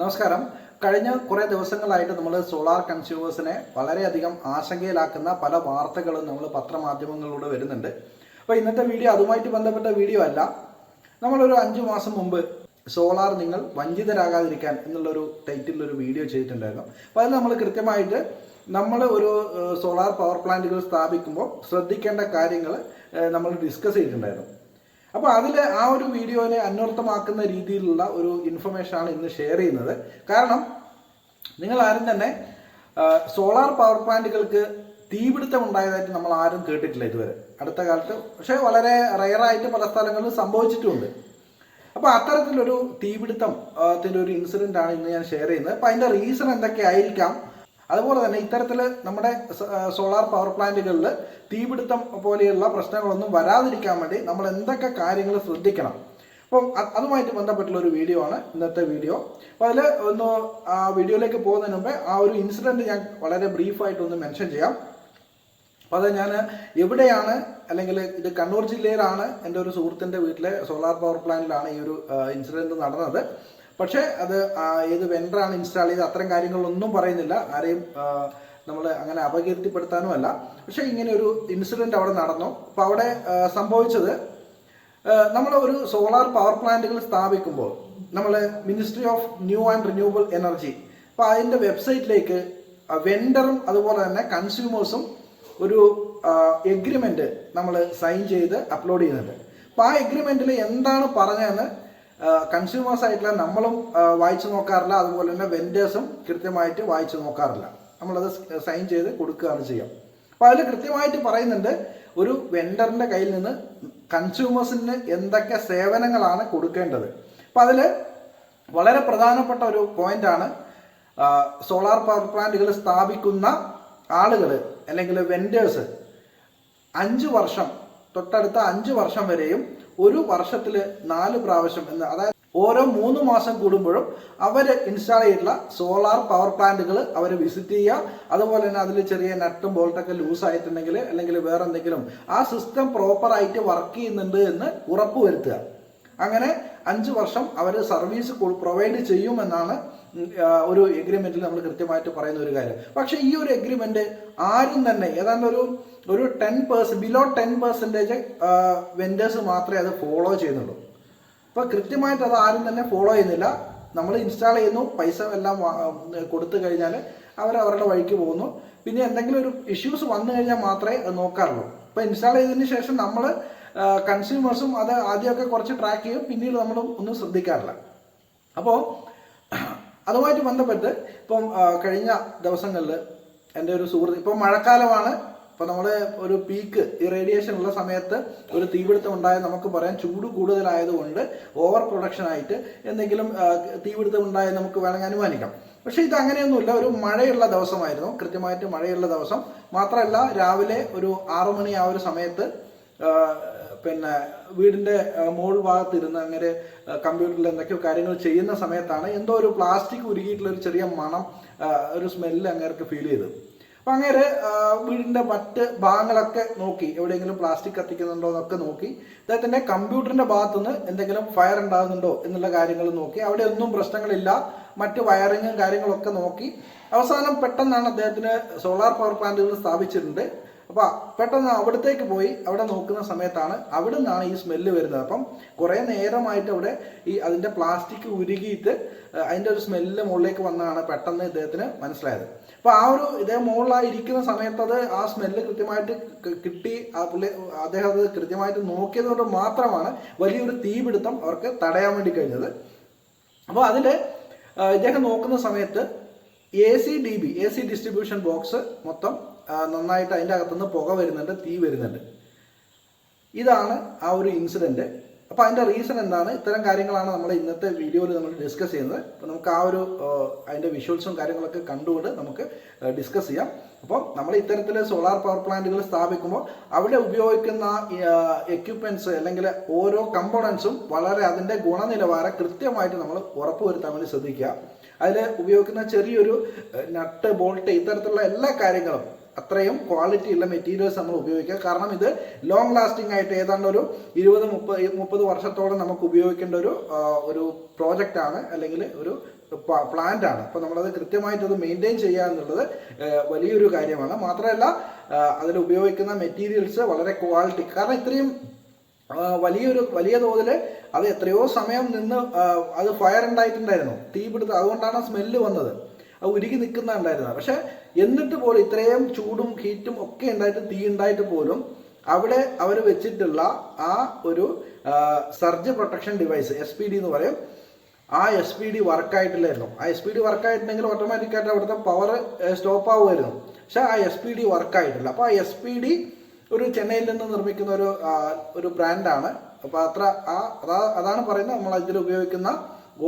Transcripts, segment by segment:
നമസ്കാരം. കഴിഞ്ഞ കുറേ ദിവസങ്ങളായിട്ട് നമ്മൾ സോളാർ കൺസ്യൂമേഴ്സിനെ വളരെയധികം ആശങ്കയിലാക്കുന്ന പല വാർത്തകളും നമ്മൾ പത്രമാധ്യമങ്ങളിലൂടെ വരുന്നുണ്ട്. അപ്പോൾ ഇന്നത്തെ വീഡിയോ അതുമായിട്ട് ബന്ധപ്പെട്ട വീഡിയോ അല്ല. നമ്മളൊരു അഞ്ചു മാസം മുമ്പ് സോളാർ നിങ്ങൾ വഞ്ചിതരാകാതിരിക്കാൻ എന്നുള്ളൊരു ടൈറ്റിൽ ഒരു വീഡിയോ ചെയ്തിട്ടുണ്ടായിരുന്നു. അപ്പോൾ അതിൽ നമ്മൾ കൃത്യമായിട്ട് നമ്മൾ ഒരു സോളാർ പവർ പ്ലാന്റുകൾ സ്ഥാപിക്കുമ്പോൾ ശ്രദ്ധിക്കേണ്ട കാര്യങ്ങൾ നമ്മൾ ഡിസ്കസ് ചെയ്തിട്ടുണ്ടായിരുന്നു. അപ്പോൾ അതിൽ ആ ഒരു വീഡിയോനെ അന്വർത്ഥമാക്കുന്ന രീതിയിലുള്ള ഒരു ഇൻഫർമേഷൻ ആണ് ഇന്ന് ഷെയർ ചെയ്യുന്നത്. കാരണം നിങ്ങൾ ആരും തന്നെ സോളാർ പവർ പ്ലാന്റുകൾക്ക് തീപിടുത്തം ഉണ്ടായതായിട്ട് നമ്മൾ ആരും കേട്ടിട്ടില്ല ഇതുവരെ. അടുത്ത കാലത്ത് പക്ഷേ വളരെ റയറായിട്ട് പല സ്ഥലങ്ങളിലും സംഭവിച്ചിട്ടുമുണ്ട് അപ്പോൾ അത്തരത്തിലൊരു തീപിടുത്തം ഒരു ഇൻസിഡന്റ് ആണ് ഇന്ന് ഞാൻ ഷെയർ ചെയ്യുന്നത്. അപ്പോൾ അതിന്റെ റീസൺ എന്തൊക്കെ ആയിരിക്കാം? അതുപോലെ തന്നെ ഇത്തരത്തിൽ നമ്മുടെ സോളാർ പവർ പ്ലാന്റുകളിൽ തീപിടുത്തം പോലെയുള്ള പ്രശ്നങ്ങളൊന്നും വരാതിരിക്കാൻ വേണ്ടി നമ്മൾ എന്തൊക്കെ കാര്യങ്ങൾ ശ്രദ്ധിക്കണം. അപ്പം അതുമായിട്ട് ബന്ധപ്പെട്ടുള്ള ഒരു വീഡിയോ ആണ് ഇന്നത്തെ വീഡിയോ അപ്പോൾ അതിൽ ഒന്ന് ആ വീഡിയോയിലേക്ക് പോകുന്നതിന് മുമ്പേ ആ ഒരു ഇൻസിഡന്റ് ഞാൻ വളരെ ബ്രീഫായിട്ടൊന്ന് മെൻഷൻ ചെയ്യാം. അപ്പോൾ അത് ഞാൻ എവിടെയാണ് അല്ലെങ്കിൽ ഇത് കണ്ണൂർ ജില്ലയിലാണ് എന്റെ ഒരു സുഹൃത്തിന്റെ വീട്ടിലെ സോളാർ പവർ പ്ലാന്റിലാണ് ഈ ഒരു ഇൻസിഡന്റ് നടന്നത്. പക്ഷേ അത് ഏത് വെണ്ടറാണ് ഇൻസ്റ്റാൾ ചെയ്ത് അത്തരം കാര്യങ്ങളൊന്നും പറയുന്നില്ല. ആരെയും നമ്മൾ അങ്ങനെ അപകീർത്തിപ്പെടുത്താനും അല്ല. പക്ഷേ ഇങ്ങനെ ഒരു ഇൻസിഡന്റ് അവിടെ നടന്നു. അപ്പോൾ അവിടെ സംഭവിച്ചത് നമ്മൾ ഒരു സോളാർ പവർ പ്ലാന്റുകൾ സ്ഥാപിക്കുമ്പോൾ നമ്മൾ Ministry of New and Renewable Energy അപ്പോൾ അതിന്റെ വെബ്സൈറ്റിലേക്ക് വെണ്ടറും അതുപോലെ തന്നെ കൺസ്യൂമേഴ്സും ഒരു എഗ്രിമെന്റ് നമ്മൾ സൈൻ ചെയ്ത് അപ്ലോഡ് ചെയ്യുന്നുണ്ട്. അപ്പോൾ ആ എഗ്രിമെന്റിൽ എന്താണ് പറഞ്ഞതെന്ന് കൺസ്യൂമേഴ്സ് ആയിട്ടുള്ള നമ്മളും വായിച്ചു നോക്കാറില്ല. അതുപോലെ തന്നെ വെൻഡേഴ്സും കൃത്യമായിട്ട് വായിച്ചു നോക്കാറില്ല. നമ്മളത് സൈൻ ചെയ്ത് കൊടുക്കുകയാണ് ചെയ്യാം. അപ്പോൾ അതിൽ കൃത്യമായിട്ട് പറയുന്നുണ്ട് ഒരു വെൻഡറിന്റെ കയ്യിൽ നിന്ന് കൺസ്യൂമേഴ്സിന് എന്തൊക്കെ സേവനങ്ങളാണ് കൊടുക്കേണ്ടത്. അപ്പോൾ അതിൽ വളരെ പ്രധാനപ്പെട്ട ഒരു പോയിന്റ് ആണ് സോളാർ പവർ പ്ലാന്റുകൾ സ്ഥാപിക്കുന്ന ആളുകൾ അല്ലെങ്കിൽ വെൻഡേഴ്സ് അഞ്ച് വർഷം തൊട്ടടുത്ത അഞ്ച് വർഷം വരെയും ഒരു വർഷത്തിൽ നാല് പ്രാവശ്യം എന്ന് അതായത് ഓരോ മൂന്ന് മാസം കൂടുമ്പോഴും അവർ ഇൻസ്റ്റാൾ ചെയ്തിട്ടുള്ള സോളാർ പവർ പ്ലാന്റുകൾ അവർ വിസിറ്റ് ചെയ്യുക. അതുപോലെ തന്നെ അതിൽ ചെറിയ നട്ടും ബോൾട്ടൊക്കെ ലൂസ് ആയിട്ടുണ്ടെങ്കിൽ അല്ലെങ്കിൽ വേറെ എന്തെങ്കിലും ആ സിസ്റ്റം പ്രോപ്പറായിട്ട് വർക്ക് ചെയ്യുന്നുണ്ട് എന്ന് ഉറപ്പുവരുത്തുക. അങ്ങനെ അഞ്ച് വർഷം അവർ സർവീസ് പ്രൊവൈഡ് ചെയ്യുമെന്നാണ് ഒരു എഗ്രിമെന്റിൽ നമ്മൾ കൃത്യമായിട്ട് പറയുന്ന ഒരു കാര്യം. പക്ഷെ ഈ ഒരു എഗ്രിമെന്റ് ആരും തന്നെ ഏതാണ്ട് ഒരു ഒരു ten percent below ten percentage vendors മാത്രമേ അത് ഫോളോ ചെയ്യുന്നുള്ളൂ. അപ്പോൾ കൃത്യമായിട്ട് അത് ആരും തന്നെ ഫോളോ ചെയ്യുന്നില്ല. നമ്മൾ ഇൻസ്റ്റാൾ ചെയ്യുന്നു പൈസ എല്ലാം കൊടുത്തു കഴിഞ്ഞാൽ അവർ അവരുടെ വഴിക്ക് പോകുന്നു. പിന്നെ എന്തെങ്കിലും ഒരു ഇഷ്യൂസ് വന്നു കഴിഞ്ഞാൽ മാത്രമേ അത് നോക്കാറുള്ളൂ. ഇപ്പോൾ ഇൻസ്റ്റാൾ ചെയ്തതിന് ശേഷം നമ്മൾ കൺസ്യൂമേഴ്സും അത് ആദ്യമൊക്കെ കുറച്ച് ട്രാക്ക് ചെയ്യും പിന്നീട് നമ്മൾ ഒന്നും ശ്രദ്ധിക്കാറില്ല. അപ്പോൾ അതുമായിട്ട് ബന്ധപ്പെട്ട് ഇപ്പം കഴിഞ്ഞ ദിവസങ്ങളിൽ എന്റെ ഒരു സുഹൃത്ത് ഇപ്പം മഴക്കാലമാണ് ഇപ്പം നമ്മൾ ഒരു പീക്ക് ഈ റേഡിയേഷൻ ഉള്ള സമയത്ത് ഒരു തീപിടുത്തം ഉണ്ടായത് നമുക്ക് പറയാം ചൂട് കൂടുതലായതുകൊണ്ട് ഓവർ പ്രൊഡക്ഷൻ ആയിട്ട് എന്തെങ്കിലും തീപിടുത്തം ഉണ്ടായത് നമുക്ക് വേണമെങ്കിൽ അനുമാനിക്കാം. പക്ഷേ ഇത് അങ്ങനെയൊന്നുമില്ല. ഒരു മഴയുള്ള ദിവസമായിരുന്നു. കൃത്യമായിട്ട് മഴയുള്ള ദിവസം. മാത്രമല്ല രാവിലെ ഒരു ആറു മണി ആ ഒരു സമയത്ത് പിന്നെ വീടിന്റെ മോൾ ഭാഗത്ത് ഇരുന്ന് അങ്ങനെ കമ്പ്യൂട്ടറിൽ എന്തൊക്കെയോ കാര്യങ്ങൾ ചെയ്യുന്ന സമയത്താണ് എന്തോ ഒരു പ്ലാസ്റ്റിക് ഉരുകിയിട്ടുള്ള ഒരു ചെറിയ മണം ഒരു സ്മെല്ല് അങ്ങേർക്ക് ഫീൽ ചെയ്തു. അപ്പൊ അങ്ങേര് വീടിന്റെ മറ്റ് ഭാഗങ്ങളൊക്കെ നോക്കി എവിടെയെങ്കിലും പ്ലാസ്റ്റിക് കത്തിക്കുന്നുണ്ടോ എന്നൊക്കെ നോക്കി അദ്ദേഹത്തിന്റെ കമ്പ്യൂട്ടറിന്റെ ഭാഗത്തുനിന്ന് എന്തെങ്കിലും ഫയർ ഉണ്ടാകുന്നുണ്ടോ എന്നുള്ള കാര്യങ്ങൾ നോക്കി അവിടെ ഒന്നും പ്രശ്നങ്ങളില്ല മറ്റ് വയറിങ്ങും കാര്യങ്ങളൊക്കെ നോക്കി അവസാനം പെട്ടെന്നാണ് അദ്ദേഹത്തിന് സോളാർ പവർ പ്ലാന്റുകൾ സ്ഥാപിച്ചിട്ടുണ്ട്. അപ്പൊ പെട്ടെന്ന് അവിടത്തേക്ക് പോയി അവിടെ നോക്കുന്ന സമയത്താണ് അവിടെ നിന്നാണ് ഈ സ്മെല്ല് വരുന്നത്. അപ്പം കുറെ നേരമായിട്ട് അവിടെ ഈ അതിന്റെ പ്ലാസ്റ്റിക് ഉരുകിയിട്ട് അതിന്റെ ഒരു സ്മെല്ല് മുകളിലേക്ക് വന്നാണ് പെട്ടെന്ന് ഇദ്ദേഹത്തിന് മനസ്സിലായത്. അപ്പോൾ ആ ഒരു ഇദ്ദേഹം മുകളിലായി ഇരിക്കുന്ന സമയത്ത് അത് ആ സ്മെല്ല് കൃത്യമായിട്ട് കിട്ടി. ആ പുള്ളി അദ്ദേഹം അത് കൃത്യമായിട്ട് നോക്കിയതുകൊണ്ട് മാത്രമാണ് വലിയൊരു തീപിടുത്തം അവർക്ക് തടയാൻ വേണ്ടി കഴിഞ്ഞത്. അപ്പോൾ അതിൽ ഇദ്ദേഹം നോക്കുന്ന സമയത്ത് A C D B A C distribution box മൊത്തം നന്നായിട്ട് അതിന്റെ അകത്തുനിന്ന് പുക വരുന്നുണ്ട് തീ വരുന്നുണ്ട്. ഇതാണ് ആ ഒരു ഇൻസിഡന്റ് അപ്പോൾ അതിന്റെ റീസൺ എന്താണ്? ഇത്തരം കാര്യങ്ങളാണ് നമ്മൾ ഇന്നത്തെ വീഡിയോയിൽ നമ്മൾ ഡിസ്കസ് ചെയ്യുന്നത്. അപ്പോൾ നമുക്ക് ആ ഒരു അതിന്റെ വിഷ്വൽസും കാര്യങ്ങളൊക്കെ കണ്ടുകൊണ്ട് നമുക്ക് ഡിസ്കസ് ചെയ്യാം. അപ്പോൾ നമ്മൾ ഇത്തരത്തിൽ സോളാർ പവർ പ്ലാന്റുകൾ സ്ഥാപിക്കുമ്പോൾ അവിടെ ഉപയോഗിക്കുന്ന എക്യുപ്മെന്റ്സ് അല്ലെങ്കിൽ ഓരോ കമ്പോണൻസും വളരെ അതിന്റെ ഗുണനിലവാരം കൃത്യമായിട്ട് നമ്മൾ ഉറപ്പുവരുത്താൻ വേണ്ടി ശ്രദ്ധിക്കുക. അതിൽ ഉപയോഗിക്കുന്ന ചെറിയൊരു നട്ട് ബോൾട്ട് ഇത്തരത്തിലുള്ള എല്ലാ കാര്യങ്ങളും അത്രയും ക്വാളിറ്റി ഉള്ള മെറ്റീരിയൽസ് നമ്മൾ ഉപയോഗിക്കുക കാരണം ഇത് ലോങ് ലാസ്റ്റിംഗ് ആയിട്ട് ഏതാണ്ട് ഒരു ഇരുപത് മുപ്പത് മുപ്പത് വർഷത്തോളം നമുക്ക് ഉപയോഗിക്കേണ്ട ഒരു ഒരു പ്രോജക്റ്റ് ആണ് അല്ലെങ്കിൽ ഒരു പ്ലാന്റ് ആണ്. അപ്പോൾ നമ്മളത് കൃത്യമായിട്ട് അത് മെയിന്റെയിൻ ചെയ്യുക എന്നുള്ളത് വലിയൊരു കാര്യമാണ്. മാത്രമല്ല അതിൽ ഉപയോഗിക്കുന്ന മെറ്റീരിയൽസ് വളരെ ക്വാളിറ്റി കാരണം ഇത്രയും വലിയൊരു വലിയ തോതിൽ അത് എത്രയോ സമയം നിന്ന് അത് ഫയർ ഉണ്ടായിട്ടുണ്ടായിരുന്നു. തീ പിടുത്തം അതുകൊണ്ടാണ് സ്മെല്ല് വന്നത്. അത് ഉരുകി നിൽക്കുന്നുണ്ടായിരുന്നത് പക്ഷെ എന്നിട്ട് പോലും ഇത്രയും ചൂടും ഹീറ്റും ഒക്കെ ഉണ്ടായിട്ട് തീ ഉണ്ടായിട്ട് പോലും അവിടെ അവർ വെച്ചിട്ടുള്ള ആ ഒരു surge protection device S P D എന്ന് പറയും. ആ എസ് പി ഡി വർക്കായിട്ടില്ലായിരുന്നു ആ എസ് പി ഡി വർക്കായിട്ടുണ്ടെങ്കിൽ ഓട്ടോമാറ്റിക്കായിട്ട് അവിടുത്തെ പവർ സ്റ്റോപ്പ് ആവുമായിരുന്നു. പക്ഷെ ആ എസ് പി ഡി വർക്കായിട്ടില്ല അപ്പോൾ ആ എസ് പി ഡി ഒരു ചെന്നൈയിൽ നിന്ന് നിർമ്മിക്കുന്ന ഒരു ഒരു ബ്രാൻഡാണ് അപ്പോൾ അത്ര ആ അതാ അതാണ് പറയുന്നത്. നമ്മൾ അതിൽ ഉപയോഗിക്കുന്ന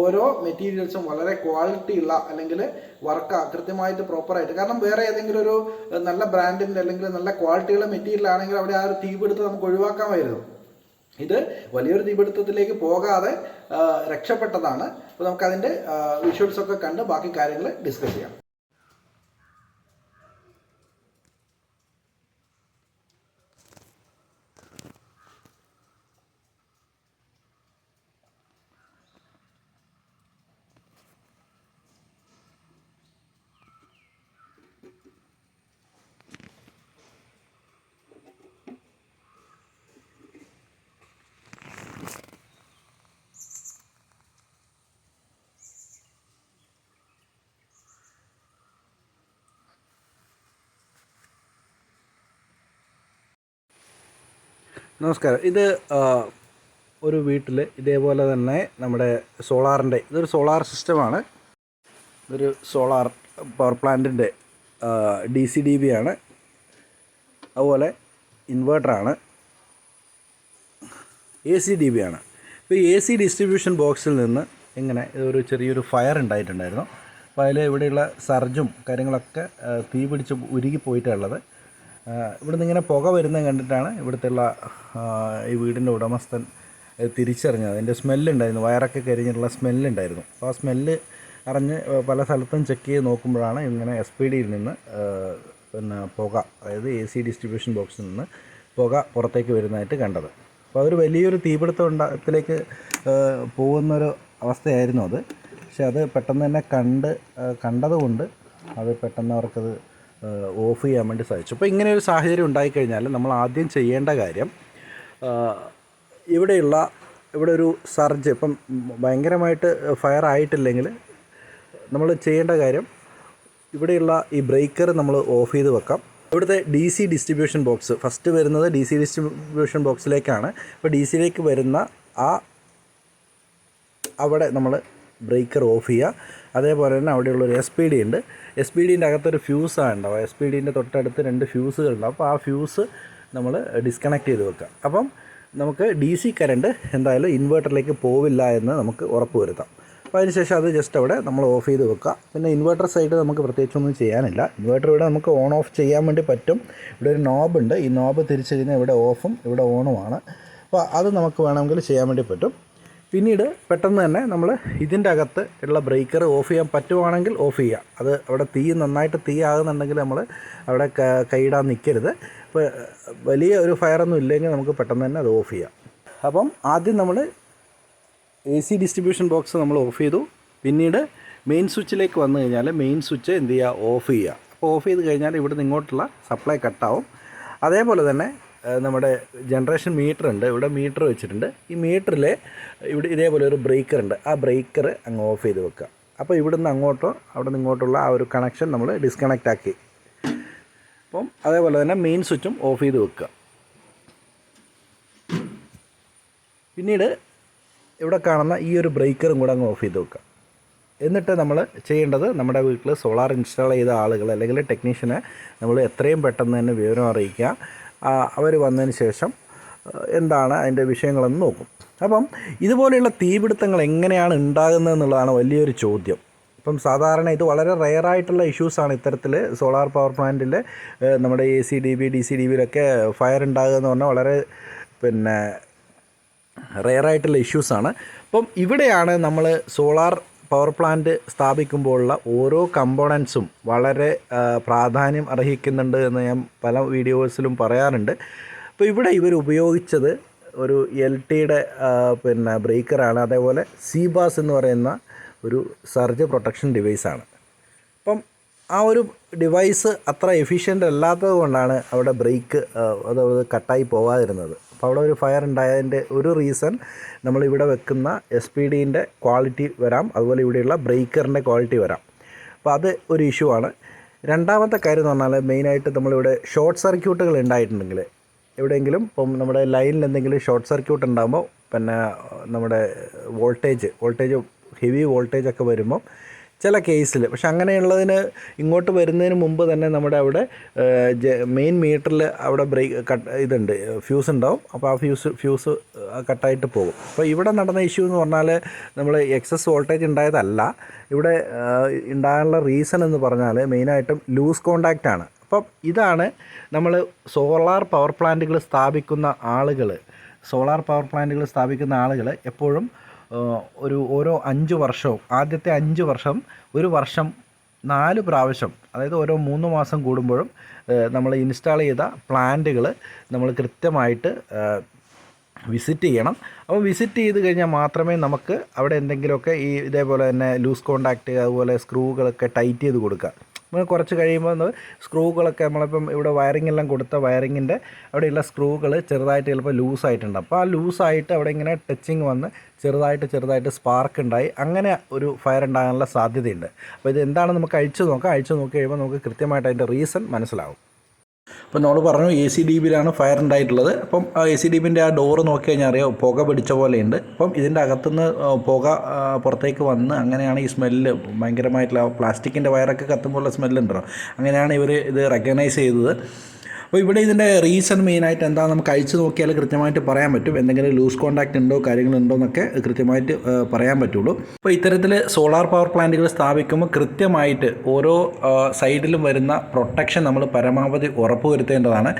ഓരോ മെറ്റീരിയൽസും വളരെ ക്വാളിറ്റി ഉള്ള അല്ലെങ്കിൽ വർക്ക് കൃത്യമായിട്ട് പ്രോപ്പറായിട്ട് കാരണം വേറെ ഏതെങ്കിലും ഒരു നല്ല ബ്രാൻഡിന്റെ അല്ലെങ്കിൽ നല്ല ക്വാളിറ്റിയുള്ള മെറ്റീരിയൽ ആണെങ്കിൽ അവിടെ ആ ഒരു തീപിടുത്തം നമുക്ക് ഒഴിവാക്കാമായിരുന്നു. ഇത് വലിയൊരു തീപിടുത്തത്തിലേക്ക് പോകാതെ രക്ഷപ്പെട്ടതാണ്. അപ്പോൾ നമുക്കതിന്റെ വിഷ്വൽസൊക്കെ കണ്ട് ബാക്കി കാര്യങ്ങൾ ഡിസ്കസ് ചെയ്യാം. നമസ്കാരം. ഇത് ഒരു വീട്ടിൽ ഇതേപോലെ തന്നെ നമ്മുടെ സോളാറിന്റെ ഇതൊരു സോളാർ സിസ്റ്റമാണ്. ഇതൊരു സോളാർ പവർ പ്ലാന്റിന്റെ ഡി സി ഡി ബി ആണ്. അതുപോലെ ഇൻവേർട്ടറാണ്. എ സി ഡി ബി ആണ്. ഇപ്പോൾ എ സി ഡിസ്ട്രിബ്യൂഷൻ ബോക്സിൽ നിന്ന് ഇങ്ങനെ ഒരു ചെറിയൊരു ഫയർ ഉണ്ടായിട്ടുണ്ടായിരുന്നു. അപ്പോൾ അതിൽ ഇവിടെയുള്ള സർജും കാര്യങ്ങളൊക്കെ തീ പിടിച്ച് ഉരുകി പോയിട്ടുള്ളത് ഇവിടുന്ന് ഇങ്ങനെ പുക വരുന്നത് കണ്ടിട്ടാണ് ഇവിടുത്തെ ഉള്ള ഈ വീടിന്റെ ഉടമസ്ഥൻ തിരിച്ചറിഞ്ഞത്. അതിന്റെ സ്മെല്ലുണ്ടായിരുന്നു വയറൊക്കെ കരിഞ്ഞിട്ടുള്ള സ്മെല്ലുണ്ടായിരുന്നു അപ്പോൾ ആ സ്മെല്ല് അറിഞ്ഞ് പല സ്ഥലത്തും ചെക്ക് ചെയ്ത് നോക്കുമ്പോഴാണ് ഇങ്ങനെ എസ് പി ഡിയിൽ നിന്ന് പിന്നെ പുക അതായത് എ സി ഡിസ്ട്രിബ്യൂഷൻ ബോക്സിൽ നിന്ന് പുക പുറത്തേക്ക് വരുന്നതായിട്ട് കണ്ടത്. അപ്പോൾ അതൊരു വലിയൊരു തീപിടുത്തം ഉണ്ടാകത്തിലേക്ക് പോകുന്നൊരു അവസ്ഥയായിരുന്നു അത്. പക്ഷെ അത് പെട്ടെന്ന് തന്നെ കണ്ട് കണ്ടതുകൊണ്ട് അത് പെട്ടെന്ന് അവർക്കത് ഓഫ് ചെയ്യാൻ വേണ്ടി സാധിച്ചു. അപ്പോൾ ഇങ്ങനെ ഒരു സാഹചര്യം ഉണ്ടായിക്കഴിഞ്ഞാൽ നമ്മൾ ആദ്യം ചെയ്യേണ്ട കാര്യം ഇവിടെയുള്ള ഇവിടെ ഒരു സർജ് ഇപ്പം ഭയങ്കരമായിട്ട് ഫയർ ആയിട്ടില്ലെങ്കിൽ നമ്മൾ ചെയ്യേണ്ട കാര്യം ഇവിടെയുള്ള ഈ ബ്രേക്കർ നമ്മൾ ഓഫ് ചെയ്ത് വെക്കാം. ഇവിടുത്തെ D C distribution box first വരുന്നത് ഡി സി ഡിസ്ട്രിബ്യൂഷൻ ബോക്സിലേക്കാണ് അപ്പോൾ ഡി സിയിലേക്ക് വരുന്ന ആ അവിടെ നമ്മൾ ബ്രേക്കർ ഓഫ് ചെയ്യുക. അതേപോലെ തന്നെ അവിടെയുള്ള ഒരു എസ് പി ഡി ഉണ്ട്. എസ് പി ഡിന്റെ അകത്തൊരു ഫ്യൂസാണ് ഉണ്ടാവുക. എസ് പി ഡിന്റെ തൊട്ടടുത്ത് രണ്ട് ഫ്യൂസുകൾ ഉണ്ടാവും. അപ്പോൾ ആ ഫ്യൂസ് നമ്മൾ ഡിസ്കണക്ട് ചെയ്ത് വെക്കുക. അപ്പം നമുക്ക് ഡി സി കറണ്ട് എന്തായാലും ഇൻവേർട്ടറിലേക്ക് പോവില്ല എന്ന് നമുക്ക് ഉറപ്പ് വരുത്താം. അപ്പോൾ അതിനുശേഷം അത് ജസ്റ്റ് അവിടെ നമ്മൾ ഓഫ് ചെയ്ത് വെക്കുക. പിന്നെ ഇൻവേർട്ടർ സൈഡ് നമുക്ക് പ്രത്യേകിച്ചൊന്നും ചെയ്യാനില്ല. ഇൻവേർട്ടർ ഇവിടെ നമുക്ക് ഓൺ ഓഫ് ചെയ്യാൻ വേണ്ടി പറ്റും. ഇവിടെ ഒരു നോബ് ഉണ്ട്. ഈ നോബ് തിരിച്ചു കഴിഞ്ഞാൽ ഇവിടെ ഓഫും ഇവിടെ ഓണുമാണ് അപ്പോൾ അത് നമുക്ക് വേണമെങ്കിൽ ചെയ്യാൻ വേണ്ടി പറ്റും. പിന്നീട് പെട്ടെന്ന് തന്നെ നമ്മൾ ഇതിന്റെ അകത്ത് ഉള്ള ബ്രേക്കർ ഓഫ് ചെയ്യാൻ പറ്റുവാണെങ്കിൽ ഓഫ് ചെയ്യുക. അത് അവിടെ തീ നന്നായിട്ട് തീ ആകുന്നുണ്ടെങ്കിൽ നമ്മൾ അവിടെ കൈയിടാൻ നിൽക്കരുത് ഇപ്പോൾ വലിയ ഒരു ഫയറൊന്നും ഇല്ലെങ്കിൽ നമുക്ക് പെട്ടെന്ന് തന്നെ അത് ഓഫ് ചെയ്യാം. അപ്പം ആദ്യം നമ്മൾ എ സി ഡിസ്ട്രിബ്യൂഷൻ ബോക്സ് നമ്മൾ ഓഫ് ചെയ്തു. പിന്നീട് മെയിൻ സ്വിച്ചിലേക്ക് വന്നു കഴിഞ്ഞാൽ മെയിൻ സ്വിച്ച് എന്ത് ചെയ്യുക? ഓഫ് ചെയ്യുക. അപ്പോൾ ഓഫ് ചെയ്ത് കഴിഞ്ഞാൽ ഇവിടുന്ന് ഇങ്ങോട്ടുള്ള സപ്ലൈ കട്ടാവും അതേപോലെ തന്നെ നമ്മുടെ ജനറേഷൻ മീറ്റർ ഉണ്ട്. ഇവിടെ മീറ്റർ വെച്ചിട്ടുണ്ട്. ഈ മീറ്ററിൽ ഇവിടെ ഇതേപോലെ ഒരു ബ്രേക്കർ ഉണ്ട്. ആ ബ്രേക്കർ അങ്ങ് ഓഫ് ചെയ്ത് വെക്കുക. അപ്പോൾ ഇവിടുന്ന് അങ്ങോട്ടോ അവിടെ നിന്ന് ഇങ്ങോട്ടുള്ള ആ ഒരു കണക്ഷൻ നമ്മൾ ഡിസ്കണക്റ്റ് ആക്കി. അപ്പം അതേപോലെ തന്നെ മെയിൻ സ്വിച്ചും ഓഫ് ചെയ്ത് വെക്കുക. പിന്നീട് ഇവിടെ കാണുന്ന ഈ ഒരു ബ്രേക്കറും കൂടെ അങ്ങ് ഓഫ് ചെയ്ത് വെക്കുക. എന്നിട്ട് നമ്മൾ ചെയ്യേണ്ടത് നമ്മുടെ വീട്ടിൽ സോളാർ ഇൻസ്റ്റാൾ ചെയ്ത ആളുകൾ അല്ലെങ്കിൽ ടെക്നീഷ്യനെ നമ്മൾ എത്രയും പെട്ടെന്ന് തന്നെ വിവരം അറിയിക്കുക. അവർ വന്നതിന് ശേഷം എന്താണ് അതിന്റെ വിഷയങ്ങളെന്ന് നോക്കും. അപ്പം ഇതുപോലെയുള്ള തീപിടുത്തങ്ങൾ എങ്ങനെയാണ് ഉണ്ടാകുന്നത് എന്നുള്ളതാണ് വലിയൊരു ചോദ്യം. ഇപ്പം സാധാരണ ഇത് വളരെ റെയറായിട്ടുള്ള ഇഷ്യൂസാണ് ഇത്തരത്തിൽ സോളാർ പവർ പ്ലാന്റിൽ നമ്മുടെ A C D B D C D ബിയിലൊക്കെ fire ഉണ്ടാകുക എന്ന് പറഞ്ഞാൽ വളരെ പിന്നെ റെയറായിട്ടുള്ള ഇഷ്യൂസാണ് അപ്പം ഇവിടെയാണ് നമ്മൾ സോളാർ പവർ പ്ലാന്റ് സ്ഥാപിക്കുമ്പോഴുള്ള ഓരോ കമ്പോണൻസും വളരെ പ്രാധാന്യം അർഹിക്കുന്നുണ്ട് എന്ന് ഞാൻ പല വീഡിയോസിലും പറയാറുണ്ട്. അപ്പോൾ ഇവിടെ ഇവർ ഉപയോഗിച്ചത് ഒരു എൽ ടിയുടെ പിന്നെ ബ്രേക്കറാണ് അതേപോലെ സി ബാസ് എന്ന് പറയുന്ന ഒരു സർജ് പ്രൊട്ടക്ഷൻ ഡിവൈസാണ് അപ്പം ആ ഒരു ഡിവൈസ് അത്ര എഫിഷ്യന്റ് അല്ലാത്തത് കൊണ്ടാണ് അവിടെ ബ്രേക്ക് അതായത് കട്ടായി പോകാതിരുന്നത് അപ്പോൾ അവിടെ ഒരു ഫയർ ഉണ്ടായതിന്റെ ഒരു റീസൺ നമ്മളിവിടെ വെക്കുന്ന എസ് പി ഡീന്റെ ക്വാളിറ്റി വരാം. അതുപോലെ ഇവിടെയുള്ള ബ്രേക്കറിന്റെ ക്വാളിറ്റി വരാം. അപ്പോൾ അത് ഒരു ഇഷ്യൂ ആണ്. രണ്ടാമത്തെ കാര്യം എന്ന് പറഞ്ഞാൽ മെയിനായിട്ട് നമ്മളിവിടെ ഷോർട്ട് സർക്യൂട്ടുകൾ ഉണ്ടായിട്ടുണ്ടെങ്കിൽ എവിടെയെങ്കിലും ഇപ്പം നമ്മുടെ ലൈനിൽ എന്തെങ്കിലും ഷോർട്ട് സർക്യൂട്ട് ഉണ്ടാകുമ്പോൾ പിന്നെ നമ്മുടെ വോൾട്ടേജ് വോൾട്ടേജ് ഹെവി വോൾട്ടേജ് ഒക്കെ വരുമ്പോൾ ചില കേസിൽ പക്ഷെ അങ്ങനെയുള്ളതിന് ഇങ്ങോട്ട് വരുന്നതിന് മുമ്പ് തന്നെ നമ്മുടെ അവിടെ മെയിൻ മീറ്ററിൽ അവിടെ ബ്രേക്ക് കട്ട് ഇതുണ്ട് ഫ്യൂസ് ഉണ്ടാവും. അപ്പോൾ ആ ഫ്യൂസ് ഫ്യൂസ് കട്ടായിട്ട് പോകും. അപ്പോൾ ഇവിടെ നടന്ന ഇഷ്യൂ എന്ന് പറഞ്ഞാൽ നമ്മൾ എക്സസ് വോൾട്ടേജ് ഉണ്ടായതല്ല. ഇവിടെ ഉണ്ടാകാനുള്ള റീസൺ എന്ന് പറഞ്ഞാൽ മെയിനായിട്ടും ലൂസ് കോണ്ടാക്റ്റ് ആണ്. അപ്പം ഇതാണ് നമ്മൾ സോളാർ പവർ പ്ലാന്റുകൾ സ്ഥാപിക്കുന്ന ആളുകൾ സോളാർ പവർ പ്ലാന്റുകൾ സ്ഥാപിക്കുന്ന ആളുകൾ എപ്പോഴും ഒരു ഓരോ അഞ്ച് വർഷവും ആദ്യത്തെ അഞ്ച് വർഷം ഒരു വർഷം നാല് പ്രാവശ്യം അതായത് ഓരോ മൂന്ന് മാസം കൂടുമ്പോഴും നമ്മൾ ഇൻസ്റ്റാൾ ചെയ്ത പ്ലാന്റുകൾ നമ്മൾ കൃത്യമായിട്ട് വിസിറ്റ് ചെയ്യണം. അപ്പോൾ വിസിറ്റ് ചെയ്ത് കഴിഞ്ഞാൽ മാത്രമേ നമുക്ക് അവിടെ എന്തെങ്കിലുമൊക്കെ ഈ ഇതേപോലെ തന്നെ ലൂസ് കോണ്ടാക്റ്റ് അതുപോലെ സ്ക്രൂകളൊക്കെ ടൈറ്റ് ചെയ്ത് കൊടുക്കുക. നമ്മൾ കുറച്ച് കഴിയുമ്പോൾ സ്ക്രൂകളൊക്കെ നമ്മളിപ്പം ഇവിടെ വയറിംഗ് എല്ലാം കൊടുത്ത വയറിങ്ങിന്റെ അവിടെയുള്ള സ്ക്രൂകൾ ചെറുതായിട്ട് ചിലപ്പോൾ ലൂസായിട്ടുണ്ട് അപ്പോൾ ആ ലൂസായിട്ട് അവിടെ ഇങ്ങനെ ടച്ചിങ് വന്ന് ചെറുതായിട്ട് ചെറുതായിട്ട് സ്പാർക്ക് ഉണ്ടായി. അങ്ങനെ ഒരു ഫയർ ഉണ്ടാകാനുള്ള സാധ്യതയുണ്ട്. അപ്പോൾ ഇത് എന്താണ് നമുക്ക് അഴിച്ചു നോക്കാം. അഴിച്ചു നോക്കി കഴിയുമ്പോൾ നമുക്ക് കൃത്യമായിട്ട് അതിന്റെ റീസൺ മനസ്സിലാവും. അപ്പോൾ നമ്മൾ പറഞ്ഞു എ സി ഡി ബിയിലാണ് ഫയർ ഉണ്ടായിട്ടുള്ളത്. അപ്പം എ സി ഡി ബിന്റെ ആ ഡോറ് നോക്കി കഴിഞ്ഞാൽ അറിയാം പുക പിടിച്ച പോലെയുണ്ട്. അപ്പം ഇതിന്റെ അകത്തുനിന്ന് പുക പുറത്തേക്ക് വന്ന് അങ്ങനെയാണ് ഈ സ്മെല്ല് ഭയങ്കരമായിട്ടുള്ള പ്ലാസ്റ്റിക്കിന്റെ വയറൊക്കെ കത്തുമ്പോഴുള്ള സ്മെല്ലുണ്ടല്ലോ അങ്ങനെയാണ് ഇവർ ഇത് റെക്കഗ്നൈസ് ചെയ്തത്. അപ്പോൾ ഇവിടെ ഇതിന്റെ റീസൺ മെയിനായിട്ട് എന്താ? നമുക്ക് അയച്ചു നോക്കിയാൽ കൃത്യമായിട്ട് പറയാൻ പറ്റും. എന്തെങ്കിലും ലൂസ് കോൺടാക്റ്റ് ഉണ്ടോ കാര്യങ്ങളുണ്ടോ എന്നൊക്കെ കൃത്യമായിട്ട് പറയാൻ പറ്റുള്ളൂ. അപ്പോൾ ഇത്തരത്തിൽ സോളാർ പവർ പ്ലാന്റുകൾ സ്ഥാപിക്കുമ്പോൾ കൃത്യമായിട്ട് ഓരോ സൈഡിലും വരുന്ന പ്രൊട്ടക്ഷൻ നമ്മൾ പരമാവധി ഉറപ്പുവരുത്തേണ്ടതാണ്.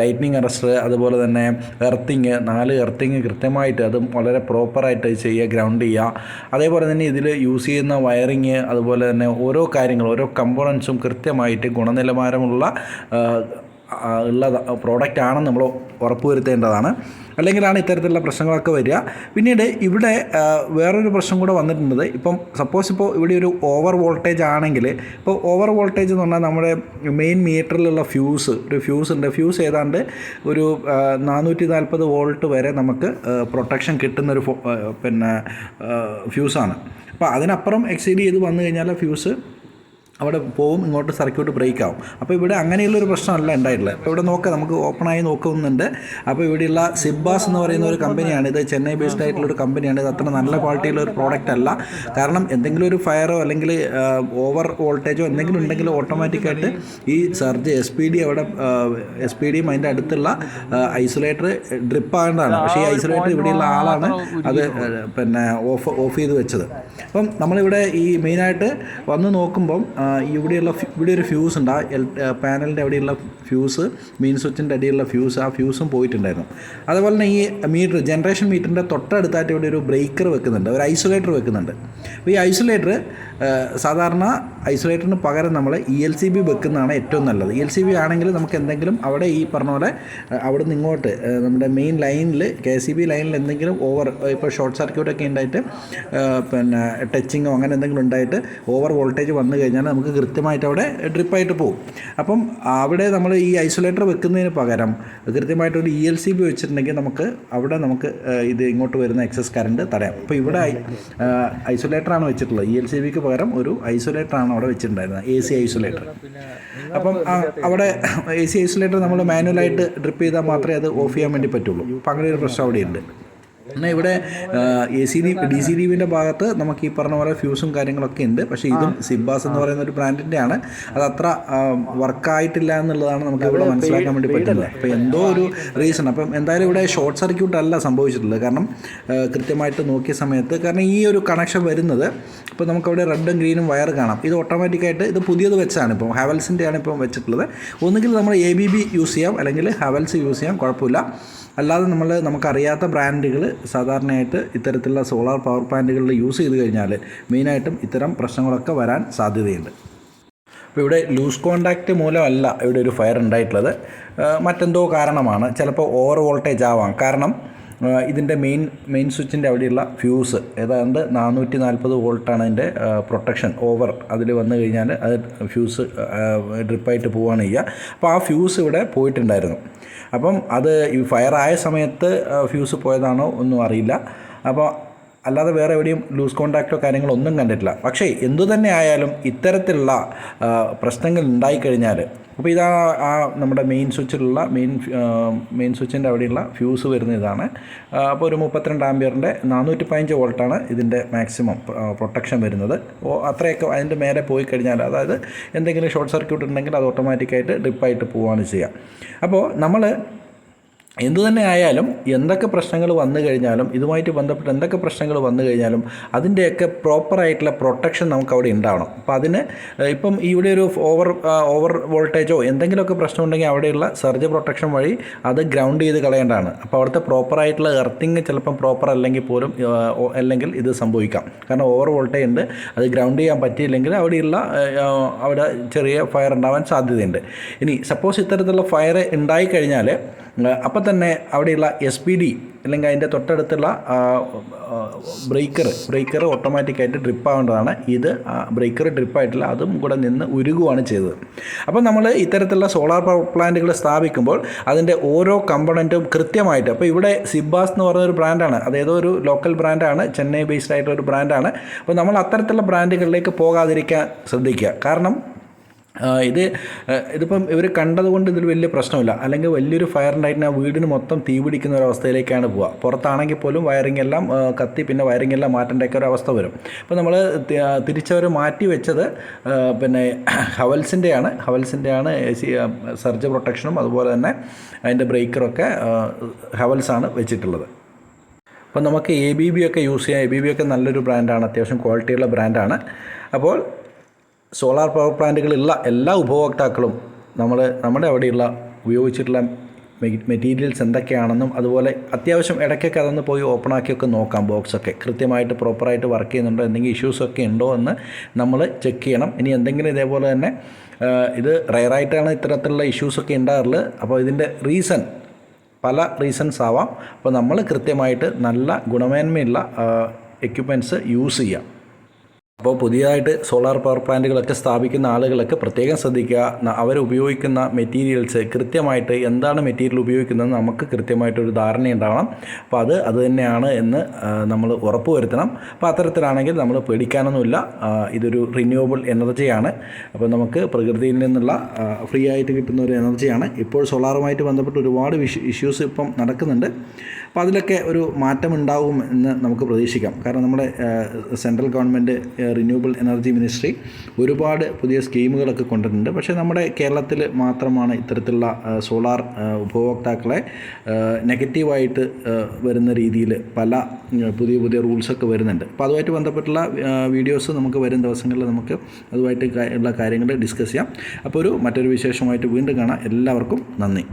ലൈറ്റ്നിങ് അറസ്റ്റ് അതുപോലെ തന്നെ എർത്തിങ് നാല് എർത്തിങ് കൃത്യമായിട്ട് അതും വളരെ പ്രോപ്പറായിട്ട് ചെയ്യുക ഗ്രൗണ്ട് ചെയ്യുക. അതേപോലെ തന്നെ ഇതിൽ യൂസ് ചെയ്യുന്ന വയറിങ് അതുപോലെ തന്നെ ഓരോ കാര്യങ്ങളും ഓരോ കമ്പോണൻസും കൃത്യമായിട്ട് ഗുണനിലവാരമുള്ള ഉള്ള പ്രോഡക്റ്റ് ആണെന്ന് നമ്മൾ ഉറപ്പുവരുത്തേണ്ടതാണ്. അല്ലെങ്കിലാണ് ഇത്തരത്തിലുള്ള പ്രശ്നങ്ങളൊക്കെ വരിക. പിന്നീട് ഇവിടെ വേറൊരു പ്രശ്നം കൂടെ വന്നിട്ടുണ്ട്. ഇപ്പം സപ്പോസ് ഇപ്പോൾ ഇവിടെ ഒരു ഓവർ വോൾട്ടേജ് ആണെങ്കിൽ ഇപ്പോൾ ഓവർ വോൾട്ടേജ് എന്ന് പറഞ്ഞാൽ നമ്മുടെ മെയിൻ മീറ്ററിലുള്ള ഫ്യൂസ് ഒരു ഫ്യൂസ് ഉണ്ട്. ഫ്യൂസ് ഏതാണ്ട് ഒരു നാനൂറ്റി നാൽപ്പത് വോൾട്ട് വരെ നമുക്ക് പ്രൊട്ടക്ഷൻ കിട്ടുന്നൊരു പിന്നെ ഫ്യൂസാണ് അപ്പോൾ അതിനപ്പുറം എക്സീഡ് ചെയ്ത് വന്നു കഴിഞ്ഞാൽ ഫ്യൂസ് അവിടെ പോവും ഇങ്ങോട്ട് സർക്യൂട്ട് ബ്രേക്ക് ആവും. അപ്പോൾ ഇവിടെ അങ്ങനെയുള്ളൊരു പ്രശ്നമല്ല ഉണ്ടായിട്ടുള്ളത്. അപ്പോൾ ഇവിടെ നോക്കാം നമുക്ക് ഓപ്പണായി നോക്കുന്നുണ്ട്. അപ്പോൾ ഇവിടെയുള്ള സിബ്ബാസ് എന്ന് പറയുന്ന ഒരു കമ്പനിയാണ് ഇത് ചെന്നൈ ബേസ്ഡ് ആയിട്ടുള്ള ഒരു കമ്പനിയാണ് ഇത് അത്ര നല്ല ക്വാളിറ്റിയുള്ള ഒരു പ്രോഡക്റ്റ് അല്ല. കാരണം എന്തെങ്കിലും ഒരു ഫയറോ അല്ലെങ്കിൽ ഓവർ വോൾട്ടേജോ എന്തെങ്കിലും ഉണ്ടെങ്കിൽ ഓട്ടോമാറ്റിക്കായിട്ട് ഈ സർജ് എസ് പി ഡി അവിടെ എസ് പി ഡിയും അതിന്റെ അടുത്തുള്ള ഐസൊലേറ്റർ ഡ്രിപ്പ് ആകേണ്ടതാണ് പക്ഷേ ഈ ഐസൊലേറ്റർ ഇവിടെയുള്ള ആളാണ് അത് പിന്നെ ഓഫ് ഓഫ് ചെയ്ത് വെച്ചത്. അപ്പം നമ്മളിവിടെ ഈ മെയിനായിട്ട് വന്ന് നോക്കുമ്പം ഇവിടെയുള്ള ഇവിടെ ഒരു ഫ്യൂസ് ഉണ്ട്. ആ എൽ പാനലിന്റെ അവിടെയുള്ള ഫ്യൂസ് മെയിൻ സ്വിച്ചിന്റെ അടിയിലുള്ള ഫ്യൂസ് ആ ഫ്യൂസും പോയിട്ടുണ്ടായിരുന്നു. അതുപോലെ തന്നെ ഈ മീറ്റർ ജനറേഷൻ മീറ്ററിന്റെ തൊട്ടടുത്തായിട്ട് ഇവിടെ ഒരു ബ്രേക്കർ വെക്കുന്നുണ്ട്. ഒരു ഐസൊലേറ്റർ വെക്കുന്നുണ്ട്. അപ്പോൾ ഈ ഐസൊലേറ്റർ സാധാരണ ഐസൊലേറ്ററിന് പകരം നമ്മൾ ഇ എൽ സി ബി വെക്കുന്നതാണ് ഏറ്റവും നല്ലത്. ഇ എൽ സി ബി ആണെങ്കിൽ നമുക്ക് എന്തെങ്കിലും അവിടെ ഈ പറഞ്ഞ പോലെ അവിടുന്ന് ഇങ്ങോട്ട് നമ്മുടെ മെയിൻ ലൈനിൽ കെ സി ബി ലൈനിൽ എന്തെങ്കിലും ഓവർ ഇപ്പോൾ ഷോർട്ട് സർക്യൂട്ടൊക്കെ ഉണ്ടായിട്ട് പിന്നെ ടച്ചിങ്ങോ അങ്ങനെ എന്തെങ്കിലും ഉണ്ടായിട്ട് ഓവർ വോൾട്ടേജ് വന്നു കഴിഞ്ഞാൽ നമുക്ക് കൃത്യമായിട്ട് അവിടെ ഡ്രിപ്പായിട്ട് പോകും അപ്പം അവിടെ നമ്മൾ ഈ ഐസൊലേറ്റർ വെക്കുന്നതിന് പകരം കൃത്യമായിട്ട് ഒരു ഇ എൽ സി ബി വെച്ചിട്ടുണ്ടെങ്കിൽ നമുക്ക് അവിടെ നമുക്ക് ഇത് ഇങ്ങോട്ട് വരുന്ന എക്സസ് കറണ്ട് തടയാം. അപ്പോൾ ഇവിടെ ഐസൊലേറ്ററാണ് വെച്ചിട്ടുള്ളത്. ഇ എൽ സി ബിക്ക് പകരം ഒരു ഐസൊലേറ്റർ ആണ് അവിടെ വെച്ചിട്ടുണ്ടായിരുന്നത്. A C isolator. അപ്പം അവിടെ എ സി ഐസൊലേറ്റർ നമ്മൾ മാനുവലായിട്ട് ഡ്രിപ്പ് ചെയ്താൽ മാത്രമേ അത് ഓഫ് ചെയ്യാൻ വേണ്ടി പറ്റുള്ളൂ. അപ്പം അങ്ങനെ ഒരു പ്രശ്നം അവിടെയുണ്ട്. എന്നാൽ ഇവിടെ A C D D C ഡിവിന്റെ ഭാഗത്ത് നമുക്ക് ഈ പറഞ്ഞ പോലെ ഫ്യൂസും കാര്യങ്ങളൊക്കെ ഉണ്ട്. പക്ഷേ ഇതും സിബാസ് എന്ന് പറയുന്ന ഒരു ബ്രാൻഡിന്റെ ആണ്. അത് അത്ര വർക്കായിട്ടില്ല എന്നുള്ളതാണ് നമുക്ക് ഇവിടെ മനസ്സിലാക്കാൻ വേണ്ടി പറ്റുന്നത്. അപ്പോൾ എന്തോ ഒരു റീസൺ അപ്പം എന്തായാലും ഇവിടെ ഷോർട്ട് സർക്യൂട്ട് അല്ല സംഭവിച്ചിട്ടുള്ളത്. കാരണം കൃത്യമായിട്ട് നോക്കിയ സമയത്ത് കാരണം ഈ ഒരു കണക്ഷൻ വരുന്നത് ഇപ്പോൾ നമുക്കവിടെ റെഡും ഗ്രീനും വയർ കാണാം. ഇത് ഓട്ടോമാറ്റിക്കായിട്ട് ഇത് പുതിയത് വെച്ചാണ് ഇപ്പോൾ ഹാവൽസിന്റെ ആണ് ഇപ്പം വെച്ചിട്ടുള്ളത്. ഒന്നുകിൽ നമ്മൾ എ ബി ബി യൂസ് ചെയ്യാം. അല്ലെങ്കിൽ ഹവൽസ് യൂസ് ചെയ്യാം. കുഴപ്പമില്ല. അല്ലാതെ നമ്മൾ നമുക്കറിയാത്ത ബ്രാൻഡുകൾ സാധാരണയായിട്ട് ഇത്തരത്തിലുള്ള സോളാർ പവർ പ്ലാന്റുകളിൽ യൂസ് ചെയ്ത് കഴിഞ്ഞാൽ മെയിനായിട്ടും ഇത്തരം പ്രശ്നങ്ങളൊക്കെ വരാൻ സാധ്യതയുണ്ട്. അപ്പോൾ ഇവിടെ ലൂസ് കോണ്ടാക്റ്റ് മൂലമല്ല ഇവിടെ ഒരു ഫയർ ഉണ്ടായിട്ടുള്ളത്. മറ്റെന്തോ കാരണമാണ്. ചിലപ്പോൾ ഓവർ വോൾട്ടേജ് ആവാം. കാരണം ഇതിന്റെ മെയിൻ മെയിൻ സ്വിച്ചിന്റെ അവിടെയുള്ള ഫ്യൂസ് ഏതാണ്ട് നാനൂറ്റി നാൽപ്പത് വോൾട്ടാണ് അതിന്റെ പ്രൊട്ടക്ഷൻ ഓവർ അതിൽ വന്നു കഴിഞ്ഞാൽ അത് ഫ്യൂസ് ഡ്രിപ്പായിട്ട് പോവുകയാണ് ചെയ്യുക. അപ്പോൾ ആ ഫ്യൂസ് ഇവിടെ പോയിട്ടുണ്ടായിരുന്നു. അപ്പം അത് ഈ ഫയർ ആയ സമയത്ത് ഫ്യൂസ് പോയതാണോ ഒന്നും അറിയില്ല. അപ്പോൾ അല്ലാതെ വേറെ എവിടെയും ലൂസ് കോണ്ടാക്റ്റോ കാര്യങ്ങളോ ഒന്നും കണ്ടിട്ടില്ല. പക്ഷേ എന്തു തന്നെ ആയാലും ഇത്തരത്തിലുള്ള പ്രശ്നങ്ങൾ ഉണ്ടായിക്കഴിഞ്ഞാൽ അപ്പോൾ ഇതാ ആ നമ്മുടെ മെയിൻ സ്വിച്ചിലുള്ള മെയിൻ മെയിൻ സ്വിച്ചിന്റെ അവിടെയുള്ള ഫ്യൂസ് വരുന്ന ഇതാണ്. അപ്പോൾ ഒരു മുപ്പത്തിരണ്ട് ആംബിയറിന്റെ നാനൂറ്റി പതിനഞ്ച് വോൾട്ടാണ് ഇതിന്റെ മാക്സിമം പ്രൊട്ടക്ഷൻ വരുന്നത്. അപ്പോൾ അത്രയൊക്കെ അതിന്റെ മേലെ പോയി കഴിഞ്ഞാൽ അതായത് എന്തെങ്കിലും ഷോർട്ട് സർക്യൂട്ട് ഉണ്ടെങ്കിൽ അത് ഓട്ടോമാറ്റിക്കായിട്ട് ഡ്രിപ്പായിട്ട് പോവുകയാണ് ചെയ്യുക അപ്പോൾ നമ്മൾ എന്തു തന്നെ ആയാലും എന്തൊക്കെ പ്രശ്നങ്ങൾ വന്നു കഴിഞ്ഞാലും ഇതുമായിട്ട് ബന്ധപ്പെട്ട് എന്തൊക്കെ പ്രശ്നങ്ങൾ വന്നു കഴിഞ്ഞാലും അതിന്റെയൊക്കെ പ്രോപ്പറായിട്ടുള്ള പ്രൊട്ടക്ഷൻ നമുക്ക് അവിടെ ഉണ്ടാവണം. അപ്പോൾ അതിന് ഇപ്പം ഇവിടെ ഒരു ഓവർ ഓവർ വോൾട്ടേജോ എന്തെങ്കിലുമൊക്കെ പ്രശ്നം ഉണ്ടെങ്കിൽ അവിടെയുള്ള സർജ് പ്രൊട്ടക്ഷൻ വഴി അത് ഗ്രൗണ്ട് ചെയ്ത് കളയേണ്ടതാണ്. അപ്പോൾ അവിടുത്തെ പ്രോപ്പറായിട്ടുള്ള എർത്തിങ് ചിലപ്പം പ്രോപ്പർ അല്ലെങ്കിൽ പോലും അല്ലെങ്കിൽ ഇത് സംഭവിക്കാം. കാരണം ഓവർ വോൾട്ടേജ് ഉണ്ട് അത് ഗ്രൗണ്ട് ചെയ്യാൻ പറ്റിയില്ലെങ്കിൽ അവിടെയുള്ള അവിടെ ചെറിയ ഫയർ ഉണ്ടാവാൻ സാധ്യതയുണ്ട്. ഇനി സപ്പോസ് ഇത്തരത്തിലുള്ള ഫയർ ഉണ്ടായിക്കഴിഞ്ഞാൽ അപ്പം തന്നെ അവിടെയുള്ള എസ് പി ഡി അല്ലെങ്കിൽ അതിന്റെ തൊട്ടടുത്തുള്ള ബ്രേക്കർ ബ്രേക്കർ ഓട്ടോമാറ്റിക്കായിട്ട് ഡ്രിപ്പ് ആവേണ്ടതാണ്. ഇത് ബ്രേക്കർ ഡ്രിപ്പായിട്ടില്ല അതും കൂടെ നിന്ന് ഉരുകുവാണ് ചെയ്തത്. അപ്പോൾ നമ്മൾ ഇത്തരത്തിലുള്ള സോളാർ പവർ പ്ലാന്റുകൾ സ്ഥാപിക്കുമ്പോൾ അതിന്റെ ഓരോ കമ്പണന്റും കൃത്യമായിട്ട് അപ്പോൾ ഇവിടെ സിബാസ് എന്ന് പറയുന്ന ഒരു ബ്രാൻഡാണ് അതായത് ഏതോ ഒരു ലോക്കൽ ബ്രാൻഡാണ് ചെന്നൈ ബേസ്ഡ് ആയിട്ടുള്ള ഒരു ബ്രാൻഡാണ് അപ്പോൾ നമ്മൾ അത്തരത്തിലുള്ള ബ്രാൻഡുകളിലേക്ക് പോകാതിരിക്കാൻ ശ്രദ്ധിക്കുക. കാരണം ഇത് ഇതിപ്പം ഇവർ കണ്ടതുകൊണ്ട് ഇതിൽ വലിയ പ്രശ്നമില്ല. അല്ലെങ്കിൽ വലിയൊരു ഫയർ ഉണ്ടായിട്ട് വീടിന് മൊത്തം തീ പിടിക്കുന്ന ഒരു അവസ്ഥയിലേക്കാണ് പോവുക. പുറത്താണെങ്കിൽ പോലും വയറിംഗ് എല്ലാം കത്തി പിന്നെ വയറിംഗ് എല്ലാം മാറ്റേണ്ടൊക്കെ ഒരു അവസ്ഥ വരും. അപ്പോൾ നമ്മൾ തിരിച്ചവർ മാറ്റി വെച്ചത് പിന്നെ ഹവൽസിന്റെയാണ് ഹവൽസിന്റെയാണ് സർജ് പ്രൊട്ടക്ഷനും അതുപോലെ തന്നെ അതിന്റെ ബ്രേക്കറൊക്കെ ഹവൽസാണ് വെച്ചിട്ടുള്ളത്. അപ്പോൾ നമുക്ക് എ ബി ബി ഒക്കെ യൂസ് ചെയ്യാം. എ ബി ബി ഒക്കെ നല്ലൊരു ബ്രാൻഡാണ് അത്യാവശ്യം ക്വാളിറ്റിയുള്ള ബ്രാൻഡാണ് അപ്പോൾ സോളാർ പവർ പ്ലാന്റുകളുള്ള എല്ലാ ഉപഭോക്താക്കളും നമ്മൾ നമ്മുടെ അവിടെയുള്ള ഉപയോഗിച്ചിട്ടുള്ള മെറ്റീരിയൽസ് എന്തൊക്കെയാണെന്നും അതുപോലെ അത്യാവശ്യം ഇടയ്ക്കൊക്കെ അതൊന്ന് പോയി ഓപ്പൺ ആക്കിയൊക്കെ നോക്കാം ബോക്സൊക്കെ. കൃത്യമായിട്ട് പ്രോപ്പറായിട്ട് വർക്ക് ചെയ്യുന്നുണ്ടോ എന്തെങ്കിലും ഇഷ്യൂസൊക്കെ ഉണ്ടോ എന്ന് നമ്മൾ ചെക്ക് ചെയ്യണം. ഇനി എന്തെങ്കിലും ഇതേപോലെ തന്നെ ഇത് റയറായിട്ടാണ് ഇത്തരത്തിലുള്ള ഇഷ്യൂസൊക്കെ ഉണ്ടാകാറുള്ളത് അപ്പോൾ ഇതിന്റെ റീസൺ പല റീസൺസ് ആവാം. അപ്പോൾ നമ്മൾ കൃത്യമായിട്ട് നല്ല ഗുണമേന്മയുള്ള എക്യുപ്മെന്റ്സ് യൂസ് ചെയ്യാം. അപ്പോൾ പുതിയതായിട്ട് സോളാർ പവർ പ്ലാന്റുകളൊക്കെ സ്ഥാപിക്കുന്ന ആളുകളൊക്കെ പ്രത്യേകം ശ്രദ്ധിക്കുക. അവർ ഉപയോഗിക്കുന്ന മെറ്റീരിയൽസ് കൃത്യമായിട്ട് എന്താണ് മെറ്റീരിയൽ ഉപയോഗിക്കുന്നത് നമുക്ക് കൃത്യമായിട്ടൊരു ധാരണ ഉണ്ടാവണം. അപ്പോൾ അത് അത് തന്നെയാണ് എന്ന് നമ്മൾ ഉറപ്പ് വരുത്തണം. അപ്പോൾ അത്തരത്തിലാണെങ്കിൽ നമ്മൾ പേടിക്കാനൊന്നുമില്ല. ഇതൊരു റിന്യൂവബിൾ എനർജിയാണ് അപ്പോൾ നമുക്ക് പ്രകൃതിയിൽ നിന്നുള്ള ഫ്രീ ആയിട്ട് കിട്ടുന്ന ഒരു എനർജിയാണ് ഇപ്പോൾ സോളാറുമായിട്ട് ബന്ധപ്പെട്ട് ഒരുപാട് ഇഷ്യൂസ് ഇപ്പം നടക്കുന്നുണ്ട്. അപ്പോൾ അതിലൊക്കെ ഒരു മാറ്റം ഉണ്ടാവും എന്ന് നമുക്ക് പ്രതീക്ഷിക്കാം. കാരണം നമ്മുടെ central government renewable energy ministry ഒരുപാട് പുതിയ സ്കീമുകളൊക്കെ കൊണ്ടിട്ടുണ്ട് പക്ഷേ നമ്മുടെ കേരളത്തിൽ മാത്രമാണ് ഇത്തരത്തിലുള്ള സോളാർ ഉപഭോക്താക്കളെ നെഗറ്റീവായിട്ട് വരുന്ന രീതിയിൽ പല പുതിയ പുതിയ റൂൾസൊക്കെ വരുന്നുണ്ട്. അപ്പോൾ അതുമായിട്ട് ബന്ധപ്പെട്ടുള്ള വീഡിയോസ് നമുക്ക് വരും ദിവസങ്ങളിൽ നമുക്ക് അതുമായിട്ട് ഉള്ള കാര്യങ്ങൾ ഡിസ്കസ് ചെയ്യാം. അപ്പോൾ ഒരു മറ്റൊരു വിശേഷമായിട്ട് വീണ്ടും കാണാം. എല്ലാവർക്കും നന്ദി.